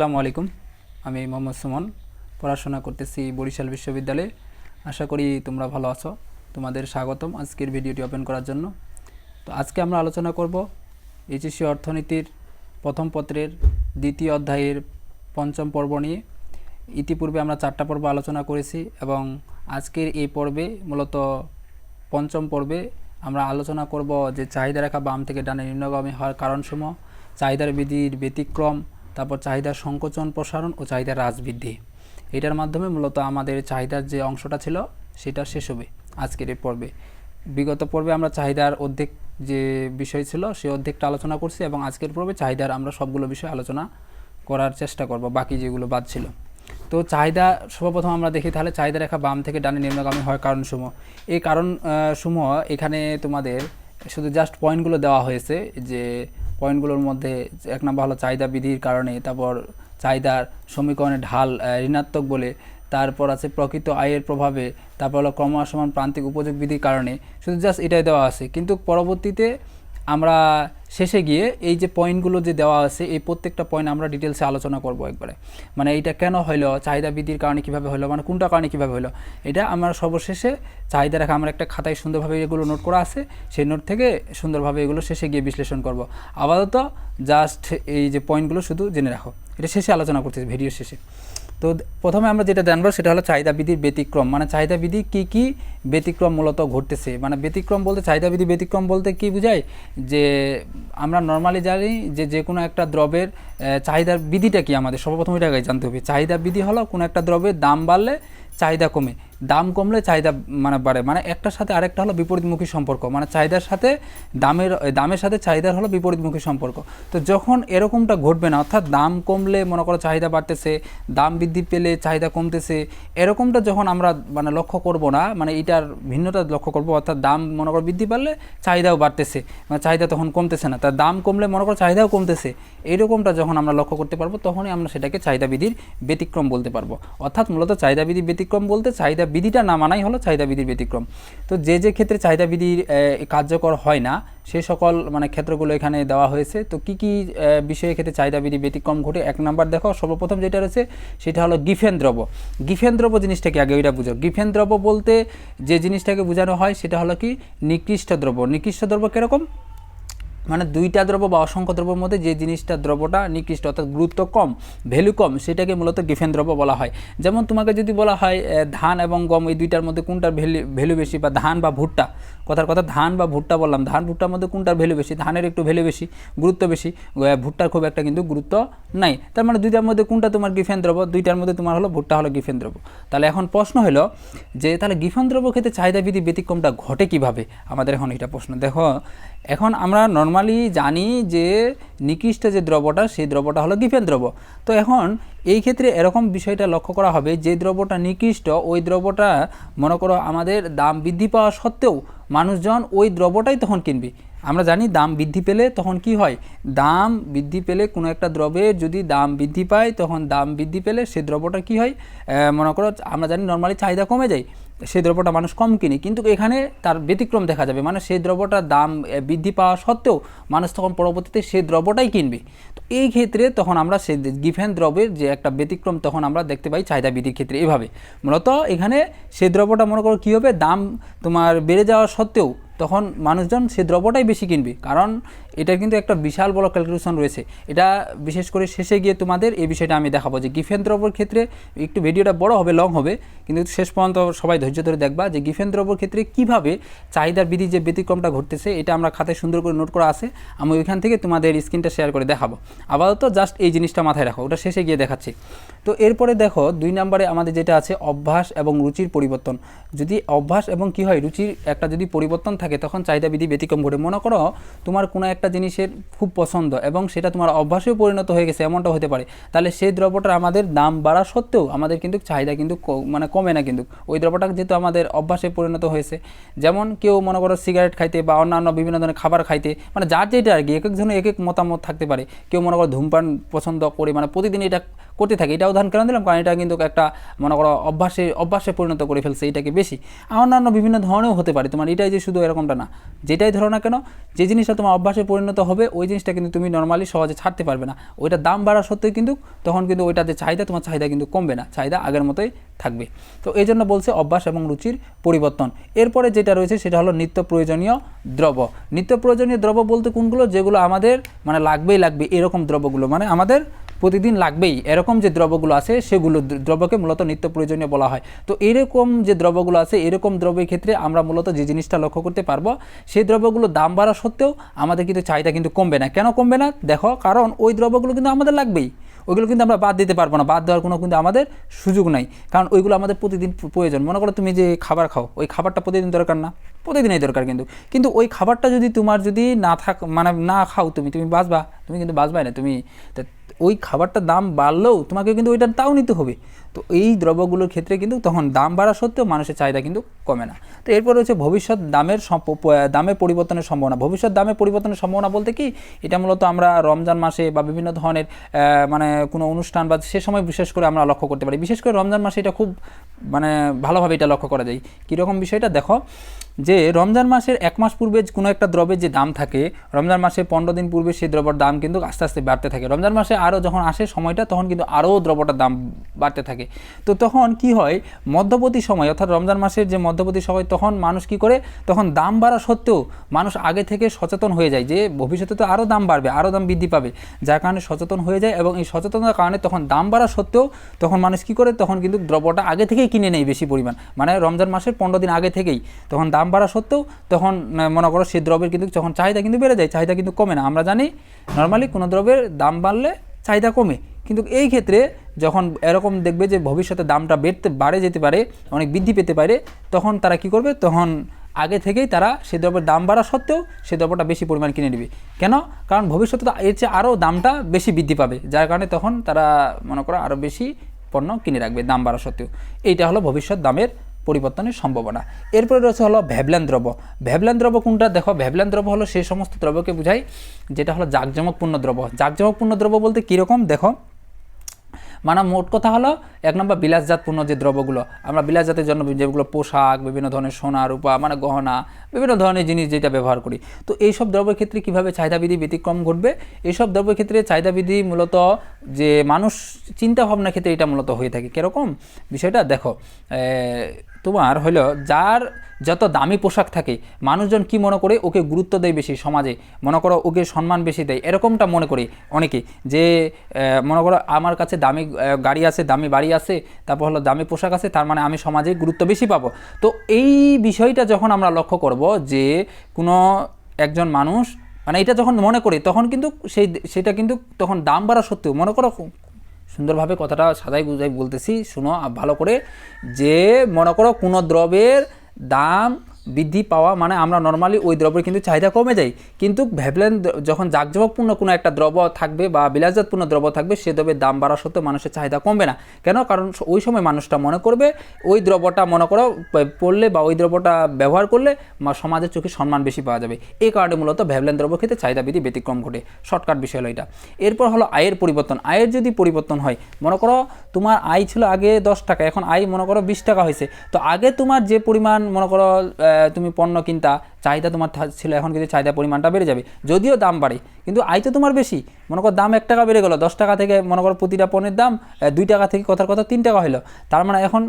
আসসালামু আলাইকুম। আমি মোহাম্মদ সুমন, পড়াশোনা করতেছি বরিশাল বিশ্ববিদ্যালয়ে। আশা করি তোমরা ভালো আছো। তোমাদের স্বাগতম আজকের ভিডিওটি ওপেন করার জন্য। তো আজকে আমরা আলোচনা করব এইচএসসি অর্থনীতির প্রথম পত্রের দ্বিতীয় অধ্যায়ের পঞ্চম পর্ব নিয়ে। ইতিপূর্বে আমরা চারটা পর্ব আলোচনা করেছি এবং আজকের এই পর্বে, মূলত পঞ্চম পর্বে, আমরা আলোচনা করব যে চাহিদা রেখা বাম থেকে ডানে নিম্নগামী হওয়ার কারণসমূহ, চাহিদার বিধির ব্যতিক্রম তারপর চাহিদার সংকোচন প্রসারণ ও চাহিদার হ্রাস বৃদ্ধি এটার মাধ্যমে মূলত আমাদের চাহিদার যে অংশটা ছিল সেটা শেষ হবে আজকের এই পর্বে। বিগত পর্বে আমরা চাহিদার অর্ধেক যে বিষয় ছিল সে অর্ধেকটা আলোচনা করছি এবং আজকের পর্বে চাহিদার আমরা সবগুলো বিষয় আলোচনা করার চেষ্টা করব বাকি যেগুলো বাদ ছিল। তো চাহিদা সর্বপ্রথম আমরা দেখি তাহলে চাহিদা রেখা বাম থেকে ডানে নিম্নগামী হওয়ার কারণসমূহ। এই কারণ আহ, সমূহ এখানে তোমাদের শুধু জাস্ট পয়েন্টগুলো দেওয়া হয়েছে যে পয়েন্টগুলোর মধ্যে এক নম্বর হলো চাহিদা বিধির কারণে, তারপর চাহিদার সমীকরণে ঢাল ঋণাত্মক বলে, তারপর আছে প্রকৃত আয়ের প্রভাবে, তারপর হলো ক্রমাসমান প্রান্তিক উপযোগ বিধির কারণে। শুধু জাস্ট এটাই দেওয়া আছে। কিন্তু পরবর্তীতে আমরা শেষে গিয়ে এই যে পয়েন্টগুলো যে দেওয়া আছে, এই প্রত্যেকটা পয়েন্ট আমরা ডিটেলসে আলোচনা করব একবারে। মানে এইটা কেন হইল, চাহিদা বৃদ্ধির কারণে কীভাবে হলো মানে কোনটা কারণে কীভাবে হলো এটা আমরা সর্বশেষে চাহিদা রাখা, আমরা একটা খাতায় সুন্দরভাবে এগুলো নোট করা আছে, সেই নোট থেকে সুন্দরভাবে এগুলো শেষে গিয়ে বিশ্লেষণ করব। আপাতত জাস্ট এই যে পয়েন্টগুলো শুধু জেনে রাখো। এটা শেষে আলোচনা করতেছি ভিডিও শেষে। তো প্রথমে আমরা যেটা জানব সেটা হলো চাহিদা বিধির ব্যতিক্রম। মানে চাহিদা বিধি কী কী ব্যতিক্রম মূলত ঘটতেছে? মানে ব্যতিক্রম বলতে চাহিদা বিধি ব্যতিক্রম বলতে কি বোঝায়? যে আমরা নর্মালি জানি যে যে কোনো একটা দ্রবের চাহিদার বিধিটা কি আমাদের? সর্বপ্রথম এটা জানতে হবে। চাহিদা বিধি হলো কোনো একটা দ্রব্যের দাম বাড়লে চাহিদা কমে। দাম কমলে চাহিদা মানে বাড়ে। মানে একটার সাথে আরেকটা হলো বিপরীতমুখী সম্পর্ক। মানে চাহিদার সাথে দামের দামের সাথে চাহিদার হলো বিপরীতমুখী সম্পর্ক। তো যখন এরকমটা ঘটবে না, অর্থাৎ দাম কমলে মনে করো চাহিদা বাড়তেছে, দাম বৃদ্ধি পেলে চাহিদা কমতেছে, এরকমটা যখন আমরা মানে লক্ষ্য করব না মানে এটার ভিন্নতা লক্ষ্য করব, অর্থাৎ দাম মনে করো বৃদ্ধি পারলে চাহিদাও বাড়তেছে মানে চাহিদা তখন কমতেছে না। তার দাম কমলে মনে করো চাহিদাও কমতেছে এইরকমটা যখন আমরা লক্ষ্য করতে পারব, তখনই আমরা সেটাকে চাহিদা বিধির ব্যতিক্রম বলতে পারব। অর্থাৎ মূলত চাহিদা বিধির ব্যতিক্রম বলতে চাহিদা বিধিটা না মানাই হলো চাহিদা বিধির ব্যতিক্রম। তো যে যে ক্ষেত্রে চাহিদা বিধির কার্যকর হয় না, সে সকল মানে ক্ষেত্রগুলো এখানে দেওয়া হয়েছে। তো কি কি বিষয়ের ক্ষেত্রে চাহিদা বিধি ব্যতিক্রম ঘটে? এক নাম্বার দেখো, সর্বপ্রথম যেটা রয়েছে, সেটা হলো গিফেন দ্রব্য। গিফেন দ্রব্য জিনিসটাকে আগে ওইটা বুঝো। গিফেন দ্রব্য বলতে যে জিনিসটাকে বোঝানো হয়, সেটা হলো কি? নিকৃষ্ট দ্রব্য। নিকৃষ্ট দ্রব্য কীরকম? মানে দুইটা দ্রব্য বা অসংখ্য দ্রব্যের মধ্যে যে জিনিসটা দ্রব্যটা নিকৃষ্ট অর্থাৎ গুরুত্ব কম ভ্যালু কম, সেটাকে মূলত গিফেন দ্রব্য বলা হয়। যেমন তোমাকে যদি বলা হয় ধান এবং গম, এই দুইটার মধ্যে কোনটার ভ্যালু ভ্যালু বেশি বা ধান বা ভুট্টা, কথার কথা ধান বা ভুট্টা বললাম, ধান ভুট্টার মধ্যে কোনটার ভ্যালু বেশি, ধানের একটু ভ্যালু বেশি, গুরুত্ব বেশি ভুট্টার খুব একটা কিন্তু গুরুত্ব নাই। তার মানে দুইটার মধ্যে কোনটা তোমার গিফেন দ্রব্য, দুইটার মধ্যে তোমার হলো ভুট্টা হলো গিফেন দ্রব্য। তাহলে এখন প্রশ্ন হলো যে, তাহলে গিফেন দ্রব্য ক্ষেত্রে চাহিদা বিধি ব্যতিক্রমটা ঘটে কীভাবে? আমাদের এখন এটা প্রশ্ন। দেখো, এখন আমরা নর্মালি জানি যে নিকৃষ্ট যে দ্রব্যটা সেই দ্রব্যটা হলো গিফেন দ্রব্য। তো এখন এই ক্ষেত্রে এরকম বিষয়টা লক্ষ্য করা হবে, যে দ্রব্যটা নিকৃষ্ট, ওই দ্রব্যটা মনে করো আমাদের দাম বৃদ্ধি পাওয়া সত্ত্বেও মানুষজন ওই দ্রব্যটাই তখন কিনবে। আমরা জানি দাম বৃদ্ধি পেলে তখন কি হয়? দাম বৃদ্ধি পেলে কোনো একটা দ্রব্যের যদি দাম বৃদ্ধি পায়, তখন দাম বৃদ্ধি পেলে সেই দ্রব্যটা কি হয়? মনে করো আমরা জানি নর্মালি চাহিদা কমে যায়। সেই দ্রব্যটা মানুষ কম কিনে, কিন্তু এখানে তার ব্যতিক্রম দেখা যাবে। মানে সেই দ্রব্যটার দাম বৃদ্ধি পাওয়া সত্ত্বেও মানুষ তখন পরবর্তীতে সেই দ্রব্যটাই কিনবে। তো এই ক্ষেত্রে তখন আমরা সেই গিফেন দ্রব্যের যে একটা ব্যতিক্রম তখন আমরা দেখতে পাই চাহিদা বৃদ্ধির ক্ষেত্রে এভাবে। মূলত এখানে সেই দ্রব্যটা মনে করো কী হবে? দাম তোমার বেড়ে যাওয়া সত্ত্বেও তখন মানুষজন সেই দ্রব্যটাই বেশি কিনবে। কারণ এটার কিন্তু একটা বিশাল বড় ক্যালকুলেশন রয়েছে। এটা বিশেষ করে শেষে গিয়ে তোমাদের এই বিষয়টা আমি দেখাবো যে গিফেন দ্রব্যর ক্ষেত্রে একটু ভিডিওটা বড় হবে লং হবে। কিন্তু শেষ পর্যন্ত সবাই ধৈর্য ধরে দেখবা যে গিফেন দ্রব্যর ক্ষেত্রে কীভাবে চাহিদার বিধি যে ব্যতিক্রমটা ঘটতেছে, এটা আমরা খাতায় সুন্দর করে নোট করা আছে। আমি ওইখান থেকে তোমাদের স্ক্রিনটা শেয়ার করে দেখাবো। আপাতত জাস্ট এই জিনিসটা মাথায় রাখো, ওটা শেষে গিয়ে দেখাচ্ছি। তো এরপরে দেখো, দুই নম্বরে আমাদের যেটা আছে অভ্যাস এবং রুচির পরিবর্তন। যদি অভ্যাস এবং কি হয়, রুচির একটা যদি পরিবর্তন থাকে তখন চাহিদা বিধি ব্যতিক্রম ঘটে। মনে করো তোমার কোনো একটা জিনিসের খুব পছন্দ এবং সেটা তোমার অভ্যাসেও পরিণত হয়ে গেছে এমনটা হতে পারে। তাহলে সেই দ্রব্যটার আমাদের দাম বাড়া সত্ত্বেও আমাদের কিন্তু চাহিদা কিন্তু মানে কমে না কিন্তু। ওই দ্রব্যটা যেহেতু আমাদের অভ্যাসে পরিণত হয়েছে, যেমন কেউ মনে করো সিগারেট খাইতে বা অন্যান্য বিভিন্ন ধরনের খাবার খাইতে মানে যার যেটা আর কি এক একজনের এক এক মতামত থাকতে পারে। কেউ মনে করো ধূমপান পছন্দ করে মানে প্রতিদিন এটা করতে থাকে। এটা উদাহরণ কেন দিলাম? কারণ এটা কিন্তু একটা মনে করো অভ্যাসে অভ্যাসে পরিণত করে ফেলছে এটাকে বেশি। অন্যান্য বিভিন্ন ধরনেরও হতে পারে। তোমার এটাই যে শুধু এরকমটা না। যেটাই ধরো না কেন, যে জিনিসটা তোমার অভ্যাসে পরিণত হবে, ওই জিনিসটা কিন্তু তুমি নর্মালি সহজে ছাড়তে পারবে না। ওইটার দাম বাড়া সত্ত্বেও কিন্তু তখন কিন্তু ওইটা যে চাহিদা, তোমার চাহিদা কিন্তু কমবে না। চাহিদা আগের মতোই থাকবে। তো এই জন্য বলছে অভ্যাস এবং রুচির পরিবর্তন। এরপরে যেটা রয়েছে সেটা হলো নিত্য প্রয়োজনীয় দ্রব্য। নিত্য প্রয়োজনীয় দ্রব্য বলতে কোনগুলো? যেগুলো আমাদের মানে লাগবেই লাগবে এরকম দ্রব্যগুলো। মানে আমাদের প্রতিদিন লাগবেই। এরকম যে দ্রব্যগুলো আছে, সেগুলো দ্রব্যকে মূলত নিত্য প্রয়োজনীয় বলা হয়। তো এরকম যে দ্রব্যগুলো আছে, এরকম দ্রব্যের ক্ষেত্রে আমরা মূলত যে জিনিসটা লক্ষ্য করতে পারব, সেই দ্রব্যগুলো দাম বাড়া সত্ত্বেও আমাদের কিন্তু চাহিদা কিন্তু কমবে না। কেন কমবে না? দেখো, কারণ ওই দ্রব্যগুলো কিন্তু আমাদের লাগবেই। ওইগুলো কিন্তু আমরা বাদ দিতে পারব না। বাদ দেওয়ার কোনো কিন্তু আমাদের সুযোগ নাই। কারণ ওইগুলো আমাদের প্রতিদিন প্রয়োজন। মনে করো তুমি যে খাবার খাও, ওই খাবারটা প্রতিদিন দরকার না। প্রতিদিনই দরকার কিন্তু। কিন্তু ওই খাবারটা যদি তোমার যদি না থাক মানে না খাও তুমি তুমি বাঁচবা। তুমি কিন্তু বাঁচবাই না। তুমি ওই খাবারটার দাম বাড়লেও তোমাকে কিন্তু ওইটার তাও নিতে হবে। তো এই দ্রব্যগুলোর ক্ষেত্রে কিন্তু তখন দাম বাড়া সত্ত্বেও মানুষের চাহিদা কিন্তু কমে না। তো এরপর হচ্ছে ভবিষ্যৎ দামের দামের পরিবর্তনের সম্ভাবনা। ভবিষ্যৎ দামে পরিবর্তনের সম্ভাবনা বলতে কি? এটা মূলত আমরা রমজান মাসে বা বিভিন্ন ধরনের মানে কোনো অনুষ্ঠান বা সে সময় বিশেষ করে আমরা লক্ষ্য করতে পারি। বিশেষ করে রমজান মাসে এটা খুব মানে ভালোভাবে এটা লক্ষ্য করা যায়। কীরকম বিষয়টা? দেখো যে রমজান মাসের এক মাস পূর্বে কোনো একটা দ্রব্যের যে দাম থাকে, রমজান মাসে পনেরো দিন পূর্বে সেই দ্রব্যের দাম কিন্তু আস্তে আস্তে বাড়তে থাকে। রমজান মাসে আরও যখন আসে সময়টা, তখন কিন্তু আরও দ্রব্যটার দাম বাড়তে থাকে। তো তখন কি হয়? মধ্যবর্তী সময়, অর্থাৎ রমজান মাসের যে মধ্যবর্তী সময়, তখন মানুষ কি করে? তখন দাম বাড়া সত্ত্বেও মানুষ আগে থেকে সচেতন হয়ে যায় যে ভবিষ্যতে তো আরও দাম বাড়বে, আরও দাম বৃদ্ধি পাবে। যার কারণে সচেতন হয়ে যায় এবং এই সচেতনতার কারণে তখন দাম বাড়া সত্ত্বেও তখন মানুষ কি করে? তখন কিন্তু দ্রব্যটা আগে থেকেই কিনে নেয় বেশি পরিমাণ। মানে রমজান মাসের পনেরো দিন আগে থেকেই। তখন দাম বাড়া সত্ত্বেও তখন মনে করো সেই দ্রব্যের কিন্তু যখন চাহিদা কিন্তু বেড়ে যায়, চাহিদা কিন্তু কমে না। আমরা জানি নর্মালি কোনো দ্রব্যের দাম বাড়লে চাহিদা কমে। কিন্তু এই ক্ষেত্রে যখন এরকম দেখবে যে ভবিষ্যতে দামটা বেড়তে, বাড়ে যেতে পারে, অনেক বৃদ্ধি পেতে পারে, তখন তারা কি করবে? তখন আগে থেকেই তারা সে দ্রব্যের দাম বাড়া সত্ত্বেও সে দ্রব্যটা বেশি পরিমাণ কিনে নেবে। কেন? কারণ ভবিষ্যতে এর চেয়ে আরও দামটা বেশি বৃদ্ধি পাবে, যার কারণে তখন তারা মনে করো আরও বেশি পণ্য কিনে রাখবে দাম বাড়া সত্ত্বেও। এইটা হলো ভবিষ্যৎ দামের পরিবর্তনের সম্ভাবনা। এরপরে রয়েছে হলো ভ্যাবলান দ্রব্য ভ্যাবলান দ্রব্য কোনটা? দেখো ভ্যাবলান দ্রব্য হলো সেই সমস্ত দ্রব্যকে বোঝায় যেটা হলো জাকজমকপূর্ণ দ্রব্য জাকজমকপূর্ণ দ্রব্য বলতে কীরকম? দেখো মানে মোট কথা হলো এক নম্বর বিলাসজাতপূর্ণ যে দ্রব্যগুলো আমরা বিলাসজাতের জন্য যেগুলো পোশাক, বিভিন্ন ধরনের সোনা, রূপা মানে গহনা, বিভিন্ন ধরনের জিনিস যেটা ব্যবহার করি। তো এইসব দ্রব্যের ক্ষেত্রে কীভাবে চাহিদাবিধি ব্যতিক্রম ঘটবে? এইসব দ্রব্যের ক্ষেত্রে চাহিদাবিধি মূলত যে মানুষ চিন্তা ভাবনার ক্ষেত্রে এটা মূলত হয়ে থাকে। কীরকম? বিষয়টা দেখো তোমার হলো যার যত দামি পোশাক থাকে, মানুষজন কি মনে করে ওকে গুরুত্ব দেয় বেশি সমাজে? মনে করো ওকে সম্মান বেশি দেয়। এরকমটা মনে করে অনেকে যে মনে করো আমার কাছে দামি গাড়ি আছে, দামি বাড়ি আছে, তারপর হলো দামি পোশাক আছে, তার মানে আমি সমাজে গুরুত্ব বেশি পাবো। তো এই বিষয়টা যখন আমরা লক্ষ্য করব যে, কোনো একজন মানুষ মানে এটা যখন মনে করি, তখন কিন্তু সেই, সেটা কিন্তু তখন দাম বাড়া সত্ত্বেও, মনে করো সুন্দরভাবে কথাটা সাদাই গুজাই বলতেছি শুনো ভালো করে যে মনে করো কোনো দ্রব্যের দাম বৃদ্ধি পাওয়া মানে আমরা নর্মালি ওই দ্রব্যের কিন্তু চাহিদা কমে যায় কিন্তু ভ্যাবলেন যখন জাকজমকপূর্ণ কোনো একটা দ্রব্য থাকবে বা বিলাসজাতপূর্ণ দ্রব্য থাকবে, সে দ্রব্যের দাম বাড়া সত্ত্বেও মানুষের চাহিদা কমবে না। কেন? কারণ ওই সময় মানুষটা মনে করবে, ওই দ্রব্যটা মনে করো পড়লে বা ওই দ্রব্যটা ব্যবহার করলে সমাজের চোখে সম্মান বেশি পাওয়া যাবে। এই কারণে মূলত ভ্যাবলেন দ্রব্য ক্ষেত্রে চাহিদা বৃদ্ধি ব্যতিক্রম ঘটে। শর্টকাট বিষয় হলো এটা। এরপর হলো আয়ের পরিবর্তন। আয়ের যদি পরিবর্তন হয়, মনে করো তোমার আয় ছিল আগে দশ টাকা, এখন আয় মনে করো বিশ টাকা হয়েছে। তো আগে তোমার যে পরিমাণ মনে করো তুমি পণ্য কিনতা, চাহিদা তোমার ছিল, এখন কিন্তু চাহিদা পরিমাণটা বেড়ে যাবে। যদিও দাম বাড়ে, কিন্তু আয় তো তোমার বেশি। মনে করো দাম এক টাকা বেড়ে গেলো, দশ টাকা থেকে মনে করো প্রতিটা পণ্যের দাম দুই টাকা থেকে কথার কথা তিন টাকা হলো। তার মানে এখন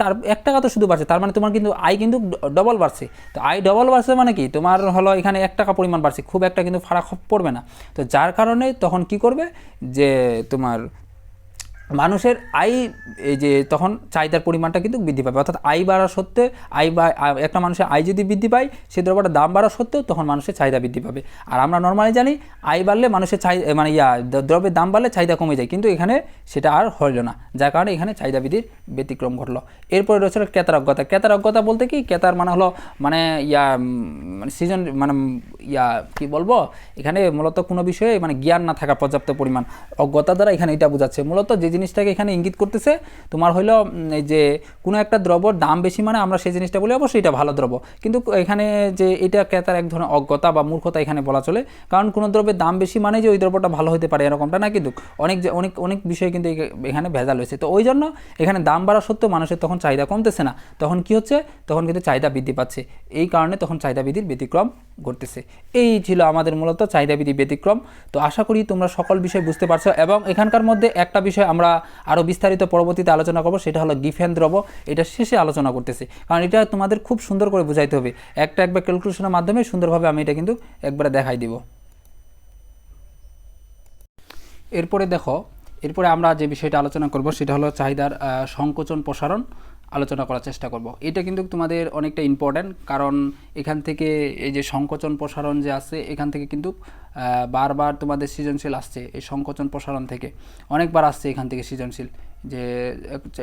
তার এক টাকা তো শুধু বাড়ছে, তার মানে তোমার কিন্তু আয় কিন্তু ডবল বাড়ছে। তো আয় ডবল বাড়ছে মানে কি? তোমার হলো এখানে এক টাকা পরিমাণ বাড়ছে, খুব একটা কিন্তু ফারাক পড়বে না। তো যার কারণে তখন কি করবে? যে তোমার মানুষের আয়, এই যে তখন চাহিদার পরিমাণটা কিন্তু বৃদ্ধি পাবে। অর্থাৎ আয় বাড়া সত্ত্বে আয় বা, একটা মানুষের আয় যদি বৃদ্ধি পায় সেই দ্রব্যটার দাম বাড়া সত্ত্বেও তখন মানুষের চাহিদা বৃদ্ধি পাবে। আর আমরা নর্মালি জানি, আয় বাড়লে মানুষের চাহিদা মানে ইয়া, দ্রব্যের দাম বাড়লে চাহিদা কমে যায়। কিন্তু এখানে সেটা আর হইল না। যার কারণে এখানে চাহিদা বৃদ্ধির ব্যতিক্রম ঘটলো। এরপরে রয়েছে ক্রেতার অজ্ঞতা। বলতে কি? ক্রেতার মানে হলো মানে ইয়া মানে সিজন মানে ইয়া, কি বলব? এখানে মূলত কোনো বিষয়ে মানে জ্ঞান না থাকা পর্যাপ্ত পরিমাণ অজ্ঞতা দ্বারা এখানে এটা বোঝাচ্ছে। মূলত যে জিনিসটাকে এখানে ইঙ্গিত করতেছে, তোমার হইল যে কোনো একটা দ্রব্যর দাম বেশি মানে আমরা সেই জিনিসটা বলি, অবশ্যই এটা ভালো দ্রব্য। কিন্তু এখানে যে এটা ক্রেতার এক ধরনের অজ্ঞতা বা মূর্খতা এখানে বলা চলে। কারণ কোনো দ্রব্যের দাম বেশি মানে যে ওই দ্রব্যটা ভালো হতে পারে এরকমটা না কিন্তু অনেক যে, অনেক অনেক বিষয় কিন্তু এখানে ভেজাল হয়েছে। তো ওই জন্য এখানে দাম বাড়া সত্ত্বেও মানুষের তখন চাহিদা কমতেছে না। তখন কি হচ্ছে? তখন কিন্তু চাহিদা বৃদ্ধি পাচ্ছে। এই কারণে তখন চাহিদা বৃদ্ধির ব্যতিক্রম ঘটতেছে। এই ছিল আমাদের মূলত চাহিদাবিধি ব্যতিক্রম। তো আশা করি তোমরা সকল বিষয় বুঝতে পারছ এবং এখানকার মধ্যে একটা বিষয় আমরা আরও বিস্তারিত পরবর্তীতে আলোচনা করব, সেটা হলো গিফেন এটা শেষে আলোচনা করতেছি, কারণ এটা তোমাদের খুব সুন্দর করে বুঝাইতে হবে। একটা একবার ক্যালকুলেশনের মাধ্যমে সুন্দরভাবে আমি এটা কিন্তু একবারে দেখাই দিব। এরপরে দেখো, এরপরে আমরা যে বিষয়টা আলোচনা করব, সেটা হলো চাহিদার সংকোচন প্রসারণ। আলোচনা করার চেষ্টা করব। এটা কিন্তু তোমাদের অনেকটা ইম্পর্ট্যান্ট কারণ এখান থেকে এই যে সংকোচন প্রসারণ যে আছে, এখান থেকে কিন্তু বারবার তোমাদের সৃজনশীল আসছে এই সংকোচন প্রসারণ থেকে। অনেকবার আসছে এখান থেকে সৃজনশীল যে,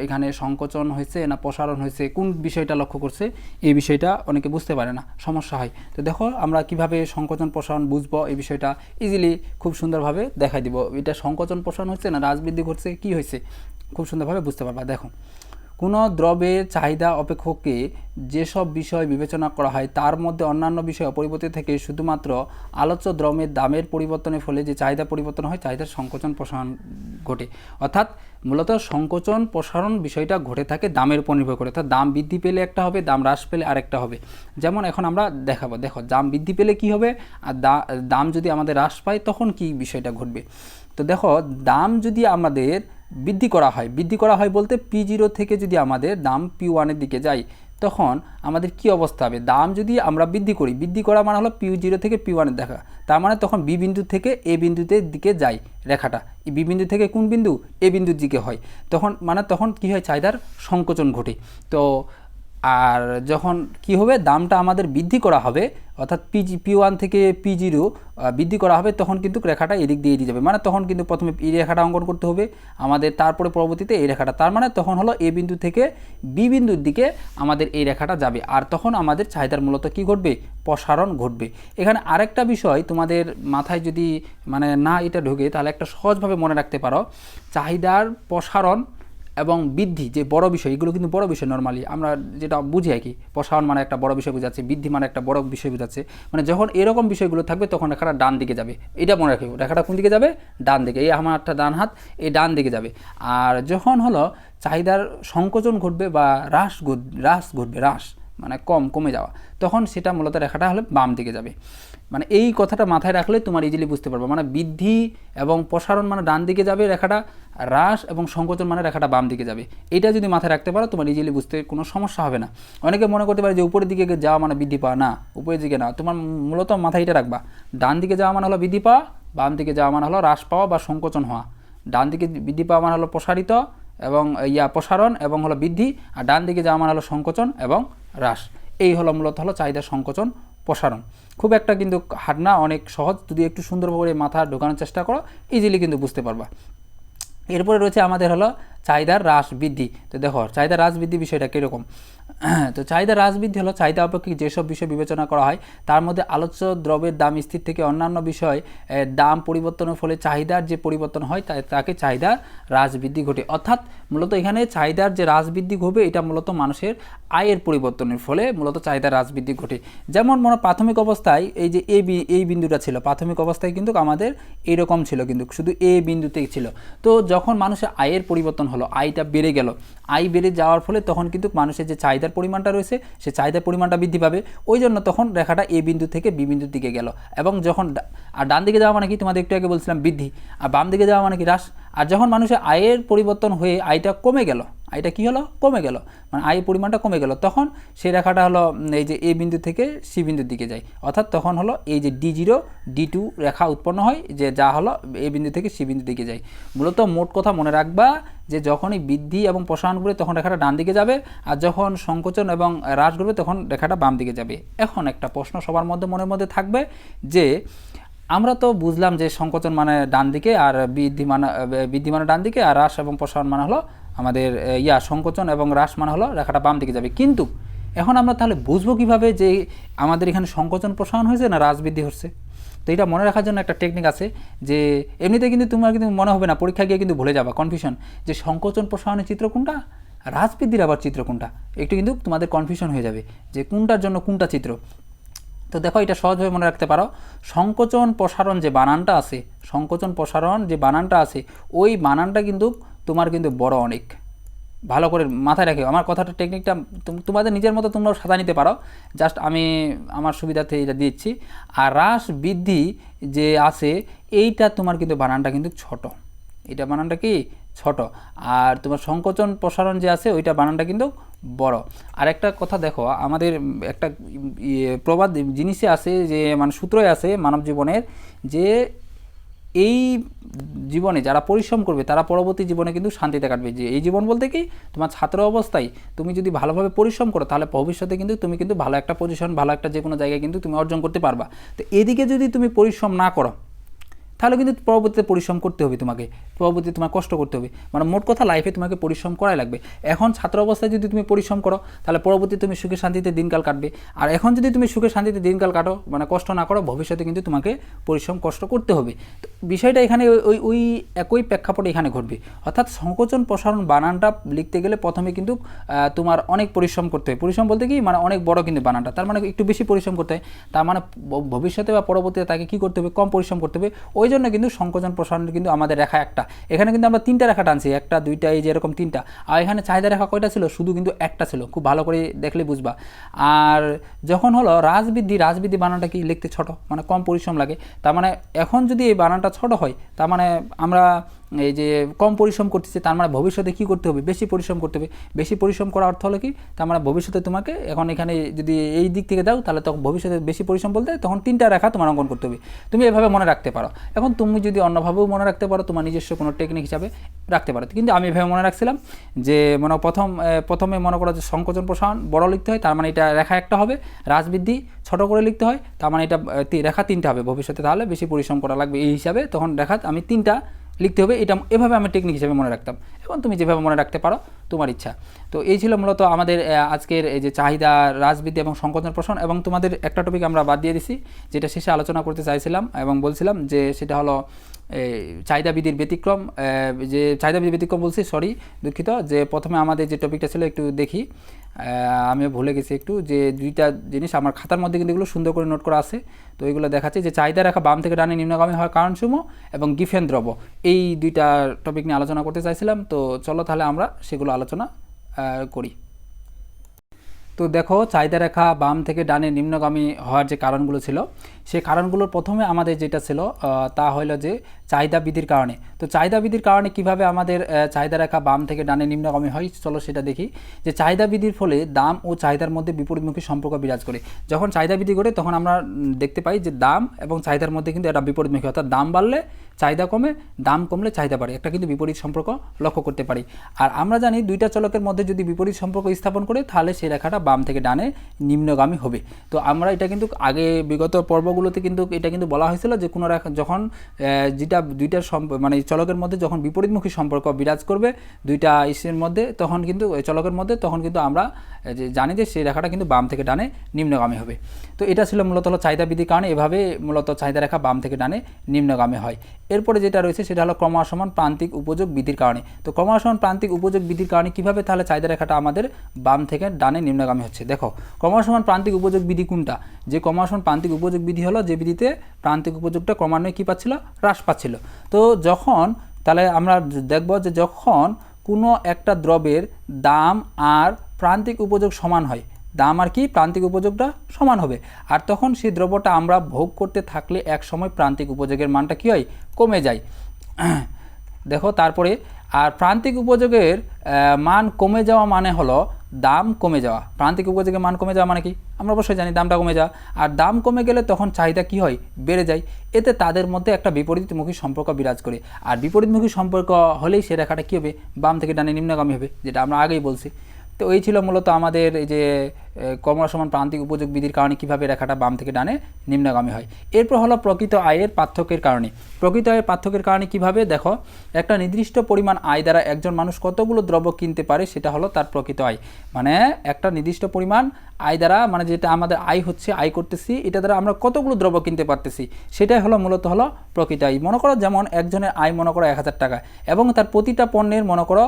এখানে সংকোচন হয়েছে না প্রসারণ হয়েছে, কোন বিষয়টা লক্ষ্য করছে, এই বিষয়টা অনেকে বুঝতে পারে না, সমস্যা হয়। তো দেখো, আমরা কীভাবে সংকোচন প্রসারণ বুঝব, এই বিষয়টা ইজিলি খুব সুন্দরভাবে দেখাই দিব। এটা সংকোচন প্রসারণ হচ্ছে না, রাজবৃদ্ধি ঘটছে, কি হয়েছে, খুব সুন্দরভাবে বুঝতে পারবা। দেখো কোনো দ্রব্যের চাহিদা অপেক্ষকে যেসব বিষয় বিবেচনা করা হয়, তার মধ্যে অন্যান্য বিষয় অপরিবর্তিত থেকে শুধুমাত্র আলোচ্য দ্রব্যের দামের পরিবর্তনের ফলে যে চাহিদা পরিবর্তন হয়, চাহিদার সংকোচন প্রসারণ ঘটে। অর্থাৎ মূলত সংকোচন প্রসারণ বিষয়টা ঘটে থাকে দামের উপর নির্ভর করে। অর্থাৎ দাম বৃদ্ধি পেলে একটা হবে, দাম হ্রাস পেলে আরেকটা হবে। যেমন এখন আমরা দেখাবো, দেখো, দাম বৃদ্ধি পেলে কি হবে? আর দাম যদি আমাদের হ্রাস পায়, তখন কি বিষয়টা ঘটবে? তো দেখো, দাম যদি আমাদের বৃদ্ধি করা হয়। বৃদ্ধি করা হয় বলতে পি জিরো থেকে যদি আমাদের দাম পি ওয়ানের দিকে যায়, তখন আমাদের কি অবস্থা হবে? দাম যদি আমরা বৃদ্ধি করি, বৃদ্ধি করা মানে হলো পি জিরো থেকে পি ওয়ানের দেখা। তার মানে তখন বি বিন্দু থেকে এ বিন্দুতে দিকে যায় রেখাটা। বি বিন্দু থেকে কোন বিন্দু? এ বিন্দুর দিকে হয়। তখন মানে তখন কি হয়? চাহিদার সংকোচন ঘটে। তো আর যখন কি হবে, দামটা আমাদের বৃদ্ধি করা হবে, অর্থাৎ পিজি পি ওয়ান থেকে পি জিরো বৃদ্ধি করা হবে, তখন কিন্তু রেখাটা এদিক দিয়ে এড়িয়ে যাবে। মানে তখন কিন্তু প্রথমে এই রেখাটা অঙ্কন করতে হবে, আমাদের তারপরে পরবর্তীতে এই রেখাটা। তার মানে তখন হলো এ বিন্দু থেকে বি বিন্দুর দিকে আমাদের এই রেখাটা যাবে। আর তখন আমাদের চাহিদার মূলত কি ঘটবে? প্রসারণ ঘটবে। এখানে আরেকটা বিষয় তোমাদের মাথায় যদি মানে না এটা ঢোকে, তাহলে একটা সহজভাবে মনে রাখতে পারো। চাহিদার প্রসারণ এবং বৃদ্ধি, যে বড় বিষয়, এগুলো কিন্তু বড় বিষয় নর্মালি আমরা যেটা বুঝি আর কি, প্রসারণ মানে একটা বড় বিষয় বোঝাচ্ছে, বৃদ্ধি মানে একটা বড় বিষয় বোঝাচ্ছে। মানে যখন এরকম বিষয়গুলো থাকবে, তখন রেখাটা ডান দিকে যাবে। এটা মনে রাখবে রেখাটা কোন দিকে যাবে? ডান দিকে। এই আমার একটা ডান হাত, এই ডান দিকে যাবে। আর যখন হলো চাহিদার সংকোচন ঘটবে বা হ্রাস ঘট- হ্রাস ঘটবে, হ্রাস মানে কম, কমে যাওয়া। তখন সেটা মূলত রেখাটা হলে বাম দিকে যাবে। মানে এই কথাটা মাথায় রাখলে তোমার ইজিলি বুঝতে পারবে। মানে বৃদ্ধি এবং প্রসারণ মানে ডান দিকে যাবে রেখাটা, হ্রাস এবং সংকোচন মানে রেখাটা বাম দিকে যাবে। এটা যদি মাথায় রাখতে পারো, তোমার ইজিলি বুঝতে কোনো সমস্যা হবে না। অনেকে মনে করতে পারে যে উপরের দিকে যাওয়া মানে বৃদ্ধি পাওয়া। না, উপরের দিকে না। তোমার মূলত মাথায় এটা রাখবা। ডান দিকে যাওয়া মানে হলো বৃদ্ধি পাওয়া, বাম দিকে যাওয়া মানে হলো হ্রাস পাওয়া বা সংকোচন হওয়া। ডান দিকে বৃদ্ধি পাওয়া মানে হলো প্রসারিত এবং, ইয়া, প্রসারণ এবং হলো বৃদ্ধি। আর ডান দিকে যাওয়া মানে হলো সংকোচন এবং হ্রাস। এই হলো মূলত হলো চাহিদা সংকোচন, প্রসারণ। খুব একটা কিন্তু হাট না, অনেক সহজ। যদি একটু সুন্দরভাবে মাথা ঢোকানোর চেষ্টা করো ইজিলি কিন্তু বুঝতে পারবা। এরপরে রয়েছে আমাদের হলো চাহিদার হ্রাস বৃদ্ধি তো দেখো চাহিদা হ্রাস বৃদ্ধি বিষয়টা কীরকম? তো চাহিদা হ্রাস বৃদ্ধি হলো চাহিদা অপেক্ষিক যেসব বিষয় বিবেচনা করা হয়, তার মধ্যে আলোচ্য দ্রব্যের দাম স্থির থেকে অন্যান্য বিষয় দাম পরিবর্তনের ফলে চাহিদার যে পরিবর্তন হয় তাকে চাহিদা হ্রাস বৃদ্ধি ঘটে। অর্থাৎ মূলত এখানে চাহিদার যে হ্রাস বৃদ্ধি ঘটবে, এটা মূলত মানুষের আয়ের পরিবর্তনের ফলে মূলত চাহিদা হ্রাস বৃদ্ধি ঘটে। যেমন মনে প্রাথমিক অবস্থায় এই যে এ বি, এই বিন্দুটা ছিল, প্রাথমিক অবস্থায় কিন্তু আমাদের এরকম ছিল, কিন্তু শুধু এ বিন্দুতেই ছিল। তো যখন মানুষের আয়ের পরিবর্তন হলো, আয়টা বেড়ে গেল। আয় বেড়ে যাওয়ার ফলে তখন কিন্তু মানুষের যে চাহিদার পরিমাণটা রয়েছে, সে চাহিদার পরিমাণটা বৃদ্ধি পাবে। ওই জন্য তখন রেখাটা এ বিন্দু থেকে বি বিন্দুর দিকে গেল। এবং যখন আর ডান দিকে যাওয়া মানে কি? তোমাদের একটু আগে বলছিলাম বৃদ্ধি। আর বাম দিকে যাওয়া মানে কি? হ্রাস। আর যখন মানুষের আয়ের পরিবর্তন হয়ে আয়টা কমে গেল আয়টা কি হলো? কমে গেল। মানে আয়ের পরিমাণটা কমে গেল। তখন সেই রেখাটা হলো এই যে এ বিন্দু থেকে সি বিন্দুর দিকে যায়। অর্থাৎ তখন হলো এই যে ডি জিরো, ডি টু রেখা উৎপন্ন হয় যে যা হলো এ বিন্দু থেকে সি বিন্দুর দিকে যায়। মূলত মোট কথা মনে রাখবা যে যখনই বৃদ্ধি এবং প্রসারণ করবে তখন রেখাটা ডান দিকে যাবে আর যখন সংকোচন এবং হ্রাস করবে তখন রেখাটা বাম দিকে যাবে। এখন একটা প্রশ্ন সবার মধ্যে মনের মধ্যে থাকবে যে আমরা তো বুঝলাম যে সংকোচন মানে ডান দিকে আর বৃদ্ধি মানে বৃদ্ধি মানে ডান দিকে আর হ্রাস এবং প্রসারণ মানে হলো আমাদের ইয়া, সংকোচন এবং হ্রাস মানে হলো রেখাটা বাম দিকে যাবে। কিন্তু এখন আমরা তাহলে বুঝব কীভাবে যে আমাদের এখানে সংকোচন প্রসারণ হয়েছে না বৃদ্ধি হচ্ছে? তো এটা মনে রাখার জন্য একটা টেকনিক আছে যে এমনিতে কিন্তু তোমার কিন্তু মনে হবে না পরীক্ষা গিয়ে কিন্তু ভুলে যাবা কনফিউশন যে সংকোচন প্রসারণের চিত্র কোনটা? রাজবৃদ্ধির আবার চিত্র কোনটা? একটু কিন্তু তোমাদের কনফিউশন হয়ে যাবে যে কোনটার জন্য কোনটা চিত্র। তো দেখো এটা সহজভাবে মনে রাখতে পারো, সংকোচন প্রসারণ যে বানানটা আছে, সংকোচন প্রসারণ যে বানানটা আছে, ওই বানানটা কিন্তু তোমার কিন্তু বড় অনেক। ভালো করে মাথায় রাখো আমার কথাটা টেকনিকটা তুম- তোমাদের নিজের মতো তোমরাও সাদা নিতে পারো। জাস্ট আমি আমার সুবিধাতে এটা দিচ্ছি। আর হ্রাস বৃদ্ধি যে আছে, এইটা তোমার কিন্তু বানানটা কিন্তু ছোট। এটা বানানটা কি? ছোট। আর তোমার সংকোচন প্রসারণ যে আছে, ওইটা বানানটা কিন্তু বড়। আর একটা কথা দেখো, আমাদের একটা ইয়ে প্রবাদ জিনিসে আছে যে মানে সূত্রই আছে মানব জীবনের যে এই জীবনে যারা পরিশ্রম করবে, তারা পরবর্তী জীবনে কিন্তু শান্তিতে কাটবে। যে এই জীবন বলতে কি? তোমার ছাত্র অবস্থায় তুমি যদি ভালোভাবে পরিশ্রম করো, তাহলে ভবিষ্যতে কিন্তু তুমি কিন্তু ভালো একটা পজিশন ভালো একটা যে কোনো জায়গায় কিন্তু তুমি অর্জন করতে পারবা। তো এদিকে যদি তুমি পরিশ্রম না করো তাহলে কিন্তু পরবর্তীতে পরিশ্রম করতে হবে তোমাকে। পরবর্তীতে তোমার কষ্ট করতে হবে। মানে মোট কথা লাইফে তোমাকে পরিশ্রম করাই লাগবে। এখন ছাত্র অবস্থায় যদি তুমি পরিশ্রম করো, তাহলে পরবর্তী তুমি সুখে শান্তিতে দিনকাল কাটবে। আর এখন যদি তুমি সুখে শান্তিতে দিনকাল কাটো মানে কষ্ট না করো, ভবিষ্যতে কিন্তু তোমাকে পরিশ্রম, কষ্ট করতে হবে। তো বিষয়টা এখানে ওই- ওই একই প্রেক্ষাপটে এখানে ঘটবে। অর্থাৎ সংকোচন, প্রসারণ, বানানটা লিখতে গেলে প্রথমে কিন্তু তোমার অনেক পরিশ্রম করতে হয়। পরিশ্রম বলতে কি? মানে অনেক বড় কিন্তু বানানটা। তার মানে একটু বেশি পরিশ্রম করতে হয়। তার মানে ভবিষ্যতে বা পরবর্তীতে তাকে কী করতে হবে? কম পরিশ্রম করতে হবে। ওই জন্য কিন্তু সংকোচন প্রসারণ কিন্তু আমাদের রেখা একটা। এখানে কিন্তু আমরা তিনটা রেখা টানছি, একটা, দুইটা, এই যে এরকম তিনটা। আর এখানে চাহিদা রেখা কয়টা ছিল? শুধু কিন্তু একটা ছিল, খুব ভালো করে দেখলে বুঝবা। আর যখন হলো রাজবৃদ্ধি রাজবৃদ্ধি বানানটা কি লিখতে ছোট? মানে কম পরিশ্রম লাগে। তার মানে এখন যদি এই বানানটা ছোট হয়, তার মানে আমরা এই যে কম পরিশ্রম করতেছি, তার মানে ভবিষ্যতে কী করতে হবে? বেশি পরিশ্রম করতে হবে। বেশি পরিশ্রম করার অর্থ হলো কি? তার মানে ভবিষ্যতে তোমাকে এখন এখানে যদি এই দিক থেকে দাও, তাহলে তখন ভবিষ্যতে বেশি পরিশ্রম বলতে তখন তিনটা রেখা তোমার অঙ্কন করতে হবে। তুমি এভাবে মনে রাখতে পারো। এখন তুমি যদি অন্যভাবেও মনে রাখতে পারো, তোমার নিজস্ব কোনো টেকনিক হিসাবে রাখতে পারো। কিন্তু আমি এভাবে মনে রাখছিলাম যে, মনে প্রথম প্রথমে মনে করো যে সংকোচন প্রসারণ বড় লিখতে হয়, তার মানে এটা রেখা একটা হবে রাজবৃদ্ধি ছোট করে লিখতে হয়, তার মানে এটা রেখা তিনটা হবে। ভবিষ্যতে তাহলে বেশি পরিশ্রম করা লাগবে এই হিসাবে। তখন রেখা আমি তিনটা লিখতে হবে, এটা এভাবে আমি টেকনিক হিসেবে মনে রাখতাম। এখন তুমি যেভাবে মনে রাখতে পারো, তোমার ইচ্ছা। তো এই ছিল মূলত আমাদের আজকের এই যে চাহিদা রাজবিদ্যা এবং সংকোচন প্রশ্ন এবং তোমাদের একটা টপিক আমরা বাদ দিয়ে দিছি, যেটা শেষে আলোচনা করতে চাইছিলাম এবং বলছিলাম যে সেটা হলো এই, চাহিদা বিধির ব্যতিক্রম যে চাহিদা বিধির ব্যতিক্রম বলছি সরি দুঃখিত যে প্রথমে আমাদের যে টপিকটা ছিল একটু দেখি। আমিও ভুলে গেছি একটু যে দুইটা জিনিস আমার খাতার মধ্যে কিন্তু এগুলো সুন্দর করে নোট করা আছে। তো এইগুলো দেখাচ্ছে যে চাহিদা রেখা বাম থেকে ডানে নিম্নগামী হওয়ার কারণসমূহ এবং গিফেন দ্রব্য। এই দুইটা টপিক নিয়ে আলোচনা করতে চাইছিলাম তো চলো তাহলে আমরা সেগুলো আলোচনা করি। তো দেখো চাহিদা রেখা বাম থেকে ডানে নিম্নগামী হওয়ার যে কারণগুলো ছিল, সেই কারণগুলোর প্রথমে আমাদের যেটা ছিল তা হলো যে চাহিদা বৃদ্ধির কারণে। তো চাহিদা বৃদ্ধির কারণে কীভাবে আমাদের চাহিদা রেখা বাম থেকে ডানে নিম্নগামী হয়, চলো সেটা দেখি। যে চাহিদা বৃদ্ধির ফলে দাম ও চাহিদার মধ্যে বিপরীতমুখী সম্পর্ক বিরাজ করে। যখন চাহিদা বৃদ্ধি ঘটে তখন আমরা দেখতে পাই যে দাম এবং চাহিদার মধ্যে কিন্তু একটা বিপরীতমুখী, অর্থাৎ দাম বাড়লে চাহিদা কমে, দাম কমলে চাহিদা বাড়ে। একটা কিন্তু বিপরীত সম্পর্ক লক্ষ্য করতে পারি। আর আমরা জানি দুইটা চলকের মধ্যে যদি বিপরীত সম্পর্ক স্থাপন করে, তাহলে সেই রেখাটা বাম থেকে ডানে নিম্নগামী হবে। তো আমরা এটা কিন্তু আগে বিগত পর্বগুলোতে কিন্তু এটা কিন্তু বলা হয়েছিল যে কোনো রেখা যখন যেটা সম্প- মানে চলকের মধ্যে যখন বিপরীতমুখী সম্পর্ক বিরাজ করবে দুইটা ইসের মধ্যে, তখন কিন্তু চলকের মধ্যে, তখন কিন্তু আমরা জানি যে সেই রেখাটা কিন্তু বাম থেকে ডানে নিম্নগামী হবে। তো এটা ছিল মূলত হলো চাহিদা বৃদ্ধির কারণে এভাবে মূলত চাহিদা রেখা বাম থেকে ডানে নিম্নগামী হয়। এরপরে যেটা রয়েছে সেটা হলো ক্রমাসমান প্রান্তিক উপযোগ বৃদ্ধির কারণে। তো ক্রমাসমান প্রান্তিক উপযোগ বৃদ্ধির কারণে কীভাবে তাহলে চাহিদা রেখাটা আমাদের বাম থেকে ডানে নিম্নগামী হচ্ছে? দেখো, ক্রমাসমান প্রান্তিক উপযোগ বিধি কোনটা? যে ক্রমাসমান প্রান্তিক উপযোগ বিধি হলো যে বিধিতে প্রান্তিক উপযোগটা ক্রমান্বয়ে কী পাচ্ছিল? হ্রাস পাচ্ছিল। তো যখন তাহলে আমরা দেখব যে যখন কোনো একটা দ্রব্যের দাম আর প্রান্তিক উপযোগ সমান হয় দাম আর কি প্রান্তিক উপযোগটা সমান হবে। আর তখন সেই দ্রব্যটা আমরা ভোগ করতে থাকলে এক সময় প্রান্তিক উপযোগের মানটা কী হয়? কমে যায়। দেখো, তারপরে, আর প্রান্তিক উপযোগের মান কমে যাওয়া মানে হলো দাম কমে যাওয়া। প্রান্তিক উপযোগের মান কমে যাওয়া মানে কি? আমরা অবশ্যই জানি দামটা কমে যাওয়া। আর দাম কমে গেলে তখন চাহিদা কি হয়? বেড়ে যায়। এতে তাদের মধ্যে একটা বিপরীতমুখী সম্পর্ক বিরাজ করে। আর বিপরীতমুখী সম্পর্ক হলেই সে রেখাটা কী হবে? বাম থেকে ডানে নিম্নগামী হবে, যেটা আমরা আগেই বলছি। তো এই ছিল মূলত আমাদের এই যে কর্মরা সমান প্রান্তিক উপযোগ বিধির কারণে কীভাবে রেখাটা বাম থেকে ডানে নিম্নগামী হয়। এরপর হলো প্রকৃত আয়ের পার্থক্যের কারণে। প্রকৃত আয়ের পার্থক্যের কারণে কীভাবে? দেখো, একটা নির্দিষ্ট পরিমাণ আয় দ্বারা একজন মানুষ কতগুলো দ্রব্য কিনতে পারে সেটা হলো তার প্রকৃত আয়। মানে একটা নির্দিষ্ট পরিমাণ আয় দ্বারা মানে যেটা আমাদের আয় হচ্ছে, আয় করতেছি, এটা দ্বারা আমরা কতগুলো দ্রব্য কিনতে পারতেছি, সেটাই হলো মূলত হলো প্রকৃত আয়। মনে করো যেমন একজনের আয় মনে করো এক হাজার টাকা, এবং তার প্রতিটা পণ্যের মনে করো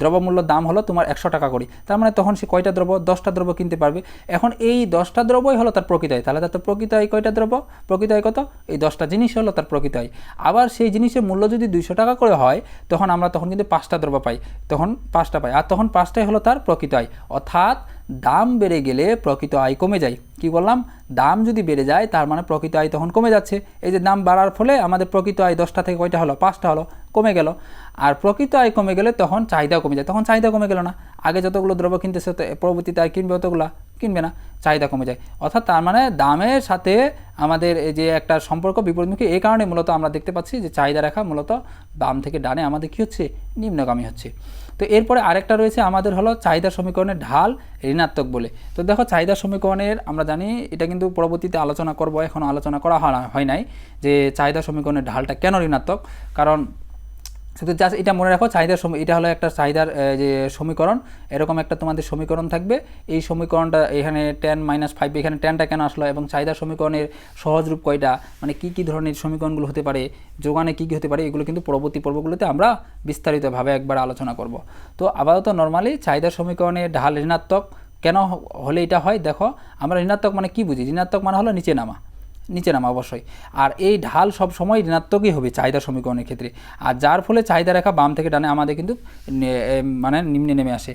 দ্রব্যমূল্য দাম হলো তোমার একশো টাকা করে। তার মানে তখন সে কয়টা দ্রব্য? দশটা দ্রব্য কিনতে পারবে। এখন এই দশটা দ্রব্যই হলো তার প্রকৃত আয় তাহলে তার প্রকৃত আয় কয়টা দ্রব্য? প্রকৃত আয় কত? এই দশটা জিনিস হলো তার প্রকৃত আয় আবার সেই জিনিসের মূল্য যদি দুইশো টাকা করে হয়, তখন আমরা তখন কিন্তু পাঁচটা দ্রব্য পাই। তখন পাঁচটা পাই। আর তখন পাঁচটাই হলো তার প্রকৃত আয় অর্থাৎ দাম বেড়ে গেলে প্রকৃত আয় কমে যায়। কি বললাম? দাম যদি বেড়ে যায়, তার মানে প্রকৃত আয় তখন কমে যাচ্ছে। এই যে দাম বাড়ার ফলে আমাদের প্রকৃত আয় দশটা থেকে কয়টা হলো? পাঁচটা হলো। কমে গেল। আর প্রকৃত আয় কমে গেলে তখন চাহিদা কমে যায়। তখন চাহিদা কমে গেল না। আগে যতগুলো দ্রব্য কিনতেছে পরবর্তীতে আয় কিনবে অতগুলো? কিনবে না, চাহিদা কমে যায়। অর্থাৎ তার মানে দামের সাথে আমাদের এই যে একটা সম্পর্ক বিপরীতমুখী, এই কারণে মূলত আমরা দেখতে পাচ্ছি যে চাহিদা রেখা মূলত বাম থেকে ডানে আমাদের কী হচ্ছে? নিম্নগামী হচ্ছে। তো এরপরে আরেকটা রয়েছে আমাদের হলো চাহিদা সমীকরণের ঢাল ঋণাত্মক বলে। তো দেখো চাহিদা সমীকরণের, আমরা জানি এটা কিন্তু পরবর্তীতে আলোচনা করব, এখন আলোচনা করা হয় নাই যে চাহিদা সমীকরণের ঢালটা কেন ঋণাত্মক? কারণ শুধু জাস্ট এটা মনে রাখো, চাহিদার এটা হলো একটা চাহিদার যে সমীকরণ। এরকম একটা তোমাদের সমীকরণ থাকবে। এই সমীকরণটা এখানে টেন মাইনাস ফাইভ এখানে টেনটা কেন আসলো এবং চাহিদা সমীকরণের সহজ রূপ কয়টা? মানে কী কী ধরনের সমীকরণগুলো হতে পারে? যোগানে কী কী হতে পারে? এগুলো কিন্তু পরবর্তী পর্বগুলোতে আমরা বিস্তারিতভাবে একবার আলোচনা করব। তো আপাতত নর্মালি চাহিদা সমীকরণে ঢাল ঋণাত্মক। কেন হলে এটা হয়? দেখো, আমরা ঋণাত্মক মানে কি বুঝি? ঋণাত্মক মানে হলো নিচে নামা। নিচে নামা অবশ্যই। আর এই ঢাল সব সময় ঋণাত্মকই হবে চাহিদা সমীকরণের ক্ষেত্রে। আর যার ফলে চাহিদা রেখা বাম থেকে ডানে আমাদের কিন্তু মানে নিম্নে নেমে আসে।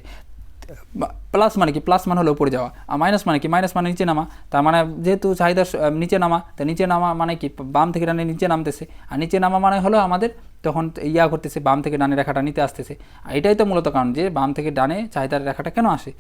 প্লাস মানে কি? প্লাস মানে হলো উপরে যাওয়া। আর মাইনাস মানে কি? মাইনাস মানে নিচে নামা। তার মানে যেহেতু চাহিদা নিচে নামা, তা নিচে নামা মানে কি? বাম থেকে ডানে নিচে নামতেছে। আর নিচে নামা মানে হলো আমাদের তখন ইয়া করতেছে, বাম থেকে ডানে রেখাটা নিতে আসতেছে। আর এটাই তো মূলত কারণ যে বাম থেকে ডানে চাহিদার রেখাটা কেন আসে?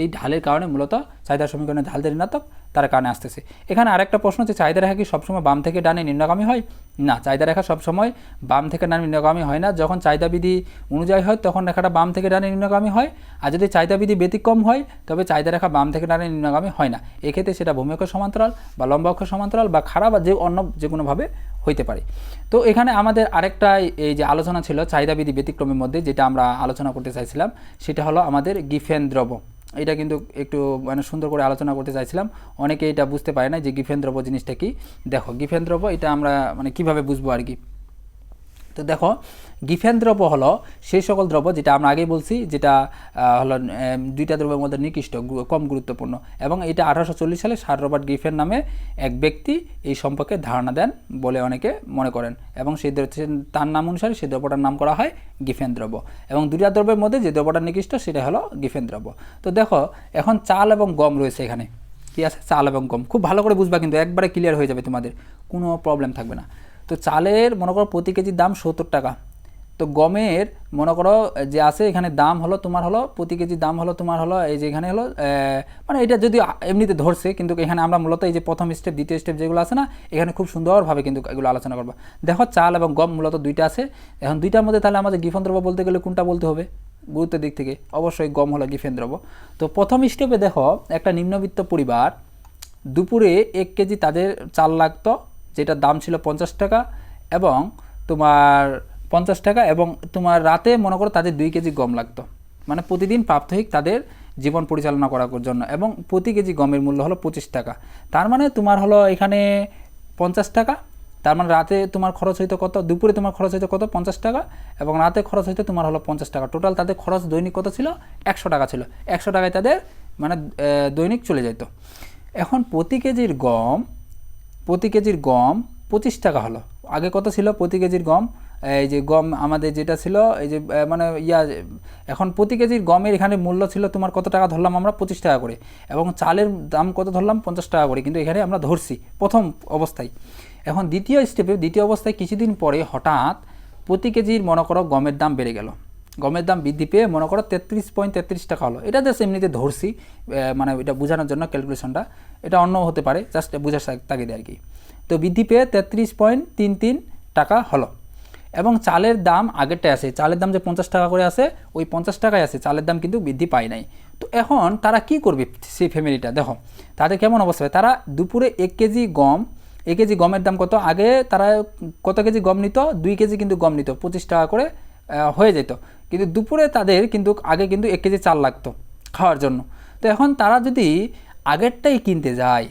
এই ঢালের কারণে মূলত চাহিদা সমীকরণে ঢালদের ঋণাত্মক, তার কারণে আসতেছে। এখানে আরেকটা প্রশ্ন হচ্ছে, চাহিদা রেখা কি সবসময় বাম থেকে ডানে নিম্নগামী হয়? না, চাহিদা রেখা সবসময় বাম থেকে ডানে নিম্নগামী হয় না। যখন চাহিদা বিধি অনুযায়ী হয়, তখন রেখাটা বাম থেকে ডানে নিম্নগামী হয়। আর যদি চাহিদা বিধি ব্যতিক্রম হয়, তবে চাহিদা রেখা বাম থেকে ডানে নিম্নগামী হয় না। এক্ষেত্রে সেটা ভূমিঅক্ষ সমান্তরাল বা লম্বা অক্ষ সমান্তরাল বা খারাপ বা যে অন্য যে কোনোভাবে হইতে পারে। তো এখানে আমাদের আরেকটা এই যে আলোচনা ছিল, চাহিদা বিধি ব্যতিক্রমের মধ্যে, যেটা আমরা আলোচনা করতে চাইছিলাম, সেটা হলো আমাদের গিফেন দ্রব্য। এটা কিন্তু একটু মানে সুন্দর করে আলোচনা করতে চাইছিলাম। অনেকে এটা বুঝতে পারে না যে দ্রব্য জিনিসটা কি। দেখো দ্রব্য এটা আমরা মানে কীভাবে বুঝব আর কি? তো দেখো গিফেন দ্রব্য হলো সেই সকল দ্রব্য যেটা আমরা আগেই বলছি, যেটা হলো দুইটা দ্রব্যের মধ্যে নিকৃষ্ট কম গুরুত্বপূর্ণ। এবং এটা আঠারোশো চল্লিশ সালে সার রবার্ট গিফেন নামে এক ব্যক্তি এই সম্পর্কে ধারণা দেন বলে অনেকে মনে করেন। এবং সেই তার নাম অনুসারে সেই দ্রব্যটার নাম করা হয় গিফেন দ্রব্য। এবং দুইটা দ্রব্যের মধ্যে যে দ্রব্যটা নিকৃষ্ট সেটা হলো গিফেন দ্রব্য। তো দেখো, এখন চাল এবং গম রয়েছে এখানে। কি আছে? চাল এবং গম। খুব ভালো করে বুঝবা কিন্তু, একবারে ক্লিয়ার হয়ে যাবে তোমাদের। কোনো প্রবলেম থাকবে না। তো চালের মনে করো প্রতি কেজির দাম সত্তর টাকা। তো গমের, মনে করো, যে আছে এখানে দাম হলো তোমার হলো, প্রতি কেজি দাম হলো তোমার হলো, এই যে এখানে হলো মানে এটা যদি এমনিতে ধরছে, কিন্তু এখানে আমরা মূলত এই যে প্রথম স্টেপ দ্বিতীয় স্টেপ যেগুলো আছে না, এখানে খুব সুন্দরভাবে কিন্তু এগুলো আলোচনা করব। দেখো, চাল এবং গম মূলত দুইটা আছে। এখন দুইটার মধ্যে তাহলে আমাদের গিফন দ্রব্য বলতে গেলে কোনটা বলতে হবে? গুরুত্বের দিক থেকে। অবশ্যই গম হলো গিফেন দ্রব্য। তো প্রথম স্টেপে দেখো, একটা নিম্নবিত্ত পরিবার, দুপুরে এক কেজি তাদের চাল লাগতো, যেটার দাম ছিল পঞ্চাশ টাকা, এবং তোমার পঞ্চাশ টাকা এবং তোমার রাতে মনে করো তাদের দুই কেজি গম লাগতো। মানে প্রতিদিন প্রাপ্তহিক তাদের জীবন পরিচালনা করার জন্য এবং প্রতি কেজি গমের মূল্য হলো পঁচিশ টাকা। তার মানে তোমার হলো এখানে পঞ্চাশ টাকা, তার মানে রাতে তোমার খরচ হইতো কত? দুপুরে তোমার খরচ হইতো কত? পঞ্চাশ টাকা এবং রাতে খরচ হইতো তোমার হলো পঞ্চাশ টাকা। টোটাল তাদের খরচ দৈনিক কত ছিল? একশো টাকা ছিল। একশো টাকায় তাদের মানে দৈনিক চলে যেত এখন প্রতি কেজির গম, প্রতি কেজির গম পঁচিশ টাকা হলো। আগে কত ছিল? প্রতি কেজির গম এই যে গম আমাদের যেটা ছিল, এই যে মানে ইয়া, এখন প্রতি কেজির গমের এখানে মূল্য ছিল তোমার কত টাকা ধরলাম আমরা? পঁচিশ টাকা করে। এবং চালের দাম কত ধরলাম? পঞ্চাশ টাকা করে। কিন্তু এখানে আমরা ধরছি প্রথম অবস্থায়। এখন দ্বিতীয় স্টেপে দ্বিতীয় অবস্থায় কিছুদিন পরে হঠাৎ প্রতি কেজির মনে করো গমের দাম বেড়ে গেল। গমের দাম বৃদ্ধি পেয়ে মনে করো তেত্রিশ পয়েন্ট তেত্রিশ টাকা হলো। এটা জাস্ট এমনিতে ধরছি মানে এটা বোঝানোর জন্য ক্যালকুলেশনটা এটা অন্য হতে পারে, জাস্ট বোঝার তাগিদে আর কি। তো বৃদ্ধি পেয়ে তেত্রিশ পয়েন্ট তিন তিন টাকা হলো। এবং চালের দাম আগেরটাই আছে। চালের দাম যে পঞ্চাশ টাকা করে আছে, ওই পঞ্চাশ টাকায় আছে। চালের দাম কিন্তু বৃদ্ধি পায় নাই। তো এখন তারা কি করবে সেই ফ্যামিলিটা দেখো, তাদের কেমন অবস্থা হবে? তারা দুপুরে এক কেজি গম, এক কেজি গমের দাম কত? আগে তারা কত কেজি গম নিত? দুই কেজি কিন্তু গম নিত, পঁচিশ টাকা করে হয়ে যেত। কিন্তু দুপুরে তাদের কিন্তু আগে কিন্তু এক কেজি চাল লাগতো খাওয়ার জন্য। তো এখন তারা যদি আগেরটাই কিনতে যায়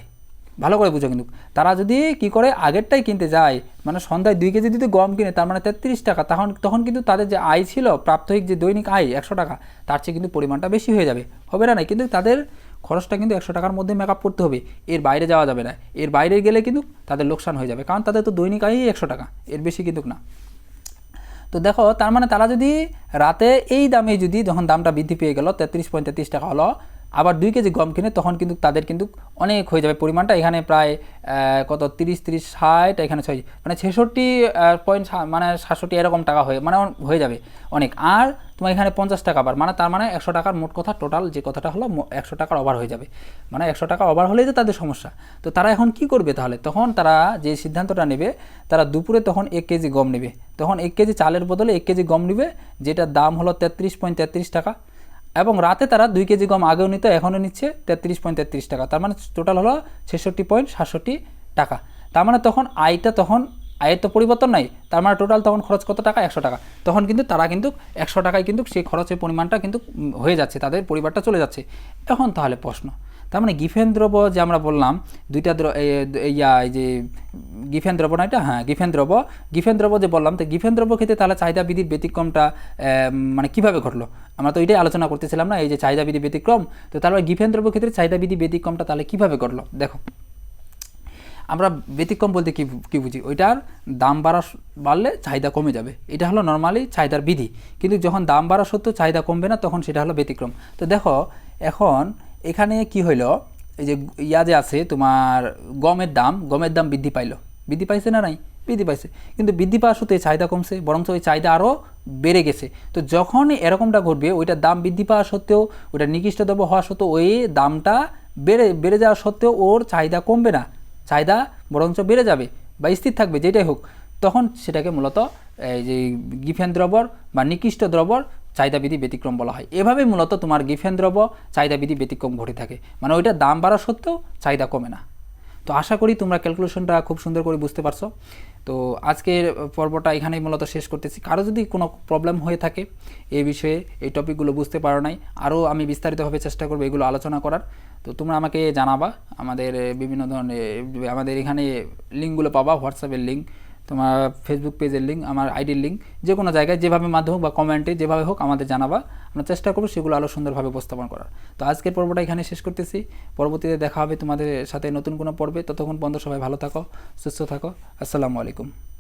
ভালো করে বুঝো কিন্তু। তারা যদি কি করে আগেরটাই কিনতে যায় মানে সন্ধ্যায় দুই কেজি যদি গম কিনে, তার মানে তেত্রিশ টাকা, তখন তখন কিন্তু তাদের যে আয় ছিল, প্রাপ্তহিক যে দৈনিক আয় একশো টাকা, তার চেয়ে কিন্তু পরিমাণটা বেশি হয়ে যাবে। হবে না না কিন্তু তাদের খরচটা কিন্তু একশো টাকার মধ্যে মেকআপ করতে হবে। এর বাইরে যাওয়া যাবে না। এর বাইরে গেলে কিন্তু তাদের লোকসান হয়ে যাবে। কারণ তাদের তো দৈনিক আয়ই একশো টাকা, এর বেশি কিন্তু না। তো দেখো, তার মানে তারা যদি রাতে এই দামে যদি যখন দামটা বৃদ্ধি পেয়ে গেল, তেত্রিশ পঁয়ত্রিশ টাকা হলো আবার দুই কেজি গম কিনে তখন কিন্তু তাদের কিন্তু অনেক হয়ে যাবে পরিমাণটা। এখানে প্রায় কত? তিরিশ তিরিশ, ষাট, এখানে ছয় মানে ছেষট্টি পয়েন্ট মানে সাতষট্টি এরকম টাকা হয়ে মানে হয়ে যাবে অনেক। আর তোমার এখানে পঞ্চাশ টাকা আবার মানে তার মানে একশো টাকার মোট কথা টোটাল যে কথাটা হলো একশো টাকার ওভার হয়ে যাবে। মানে একশো টাকা ওভার হলেই তো তাদের সমস্যা। তো তারা এখন কি করবে তাহলে? তখন তারা যে সিদ্ধান্তটা নেবে, তারা দুপুরে তখন এক কেজি গম নেবে। তখন এক কেজি চালের বদলে এক কেজি গম নেবে, যেটার দাম হলো তেত্রিশ পয়েন্ট তেত্রিশ টাকা। এবং রাতে তারা দুই কেজি গম আগেও নিত, এখনও নিচ্ছে তেত্রিশ পয়েন্ট তেত্রিশ টাকা। তার মানে টোটাল হলো ছেষট্টি পয়েন্ট সাতষট্টি টাকা। তার মানে তখন আয়টা তখন, আয়ের তো পরিবর্তন নাই, তার মানে টোটাল তখন খরচ কত টাকা? একশো টাকা। তখন কিন্তু তারা কিন্তু একশো টাকায় কিন্তু সেই খরচের পরিমাণটা কিন্তু হয়ে যাচ্ছে, তাদের পরিবারটা চলে যাচ্ছে। এখন তাহলে প্রশ্ন তার মানে গিফেন দ্রব্য যে আমরা বললাম, দুইটা ইয়া, এই যে গিফেন দ্রব্য না এটা? হ্যাঁ গিফেন দ্রব্য গিফেন দ্রব্য যে বললাম, তো গিফেন দ্রব্য ক্ষেত্রে তাহলে চাহিদা বিধির ব্যতিক্রমটা মানে কীভাবে ঘটলো? আমরা তো এটাই আলোচনা করতেছিলাম না, এই যে চাহিদা বিধি ব্যতিক্রম, তো তাহলে গিফেন দ্রব্য ক্ষেত্রে চাহিদা বিধি ব্যতিক্রমটা তাহলে কীভাবে ঘটলো? দেখো, আমরা ব্যতিক্রম বলতে কি কি বুঝি? ওইটার দাম বাড়া বাড়লে চাহিদা কমে যাবে। এটা হলো নর্মালি চাহিদার বিধি। কিন্তু যখন দাম বাড়া সত্ত্বেও চাহিদা কমবে না, তখন সেটা হলো ব্যতিক্রম। তো দেখো, এখন এখানে কি হইল? এই যে ইয়া যে আছে তোমার গমের দাম গমের দাম বৃদ্ধি পাইলো। বৃদ্ধি পাইছে না নাই? বৃদ্ধি পাইছে। কিন্তু বৃদ্ধি পাওয়া সত্ত্বে চাহিদা কমছে, বরঞ্চ ওই চাহিদা আরও বেড়ে গেছে। তো যখন এরকমটা ঘটবে, ওইটার দাম বৃদ্ধি পাওয়া সত্ত্বেও, ওইটা নিকৃষ্ট দ্রব্য হওয়া সত্ত্বেও, ওই দামটা বেড়ে বেড়ে যাওয়া সত্ত্বেও ওর চাহিদা কমবে না। চাহিদা বরঞ্চ বেড়ে যাবে বা স্থির থাকবে, যেটাই হোক। তখন সেটাকে মূলত এই যে গিফেন দ্রবর বা নিকৃষ্ট দ্রবর চাহিদাবিধি ব্যতিক্রম বলা হয়। এভাবে মূলত তোমার গিফেন দ্রব্য চাহিদাবিধি ব্যতিক্রম ঘটে থাকে। মানে ওইটা দাম বাড়া সত্ত্বেও চাহিদা কমে না। তো আশা করি তোমরা ক্যালকুলেশনটা খুব সুন্দর করে বুঝতে পারছ। তো আজকের পর্বটা এখানেই মূলত শেষ করতেছি। কারও যদি কোনো প্রবলেম হয়ে থাকে এই বিষয়ে, এই টপিকগুলো বুঝতে পারো নাই, আরও আমি বিস্তারিতভাবে চেষ্টা করব এগুলো আলোচনা করার। তো তোমরা আমাকে জানাবা, আমাদের বিভিন্ন ধরনের, আমাদের এখানে লিঙ্কগুলো পাবা হোয়াটসঅ্যাপের লিঙ্ক তোমার ফেসবুক পেজের লিঙ্ক আমার আইডির লিঙ্ক যে কোনো জায়গায় যেভাবে মাধ্যম বা কমেন্টে যেভাবে হোক আমাদের জানাবা। আমরা চেষ্টা করব সেগুলো আরও সুন্দরভাবে উপস্থাপন করার। তো আজকের পর্বটা এখানে শেষ করতেছি। পরবর্তীতে দেখা হবে তোমাদের সাথে নতুন কোনো পর্বে। ততক্ষণ বন্ধ সবাই ভালো থাকো, সুস্থ থাকো। আসসালামু আলাইকুম।